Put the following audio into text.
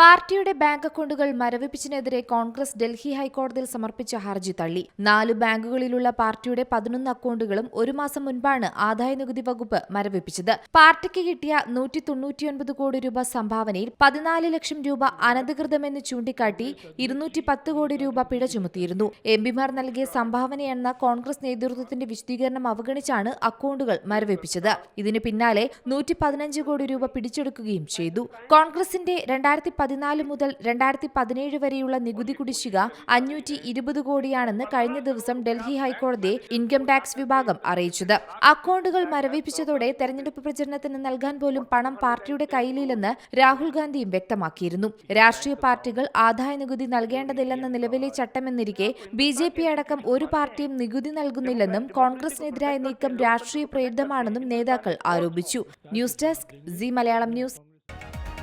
പാർട്ടിയുടെ ബാങ്ക് അക്കൗണ്ടുകൾ മരവിപ്പിച്ചതിനെതിരെ കോൺഗ്രസ് ഡൽഹി ഹൈക്കോടതിയിൽ സമർപ്പിച്ച ഹർജി തള്ളി. നാല് ബാങ്കുകളിലുള്ള പാർട്ടിയുടെ പതിനൊന്ന് അക്കൗണ്ടുകളും ഒരു മാസം മുൻപാണ് ആദായ നികുതി വകുപ്പ് മരവിപ്പിച്ചത്. പാർട്ടിക്ക് കിട്ടിയ നൂറ്റി തൊണ്ണൂറ്റിയൊൻപത് കോടി രൂപ സംഭാവനയിൽ പതിനാല് ലക്ഷം രൂപ അനധികൃതമെന്ന് ചൂണ്ടിക്കാട്ടി ഇരുന്നൂറ്റി പത്ത് കോടി രൂപ പിഴ ചുമത്തിയിരുന്നു. എം പിമാർ നൽകിയ സംഭാവനയെന്ന കോൺഗ്രസ് നേതൃത്വത്തിന്റെ വിശദീകരണം അവഗണിച്ചാണ് അക്കൗണ്ടുകൾ മരവിപ്പിച്ചത്. ഇതിന് പിന്നാലെ നൂറ്റി കോടി രൂപ പിടിച്ചെടുക്കുകയും ചെയ്തു. കോൺഗ്രസിന്റെ രണ്ടായിരത്തി പതിനാല് മുതൽ രണ്ടായിരത്തി പതിനേഴ് വരെയുള്ള നികുതി കുടിശ്ശിക അഞ്ഞൂറ്റി ഇരുപത് കോടിയാണെന്ന് കഴിഞ്ഞ ദിവസം ഡൽഹി ഹൈക്കോടതി ഇൻകം ടാക്സ് വിഭാഗം അറിയിച്ചത്. അക്കൗണ്ടുകൾ മരവിപ്പിച്ചതോടെ തെരഞ്ഞെടുപ്പ് പ്രചരണത്തിന് നൽകാൻ പോലും പണം പാർട്ടിയുടെ കയ്യിലില്ലെന്ന് രാഹുൽ ഗാന്ധിയും വ്യക്തമാക്കിയിരുന്നു. രാഷ്ട്രീയ പാർട്ടികൾ ആദായ നികുതി നൽകേണ്ടതില്ലെന്ന നിലവിലെ ചട്ടമെന്നിരിക്കെ ബി ജെ പി അടക്കം ഒരു പാർട്ടിയും നികുതി നൽകുന്നില്ലെന്നും കോൺഗ്രസിനെതിരായ നീക്കം രാഷ്ട്രീയ പ്രേരിതമാണെന്നും നേതാക്കൾ ആരോപിച്ചു. News desk C Malayalam news.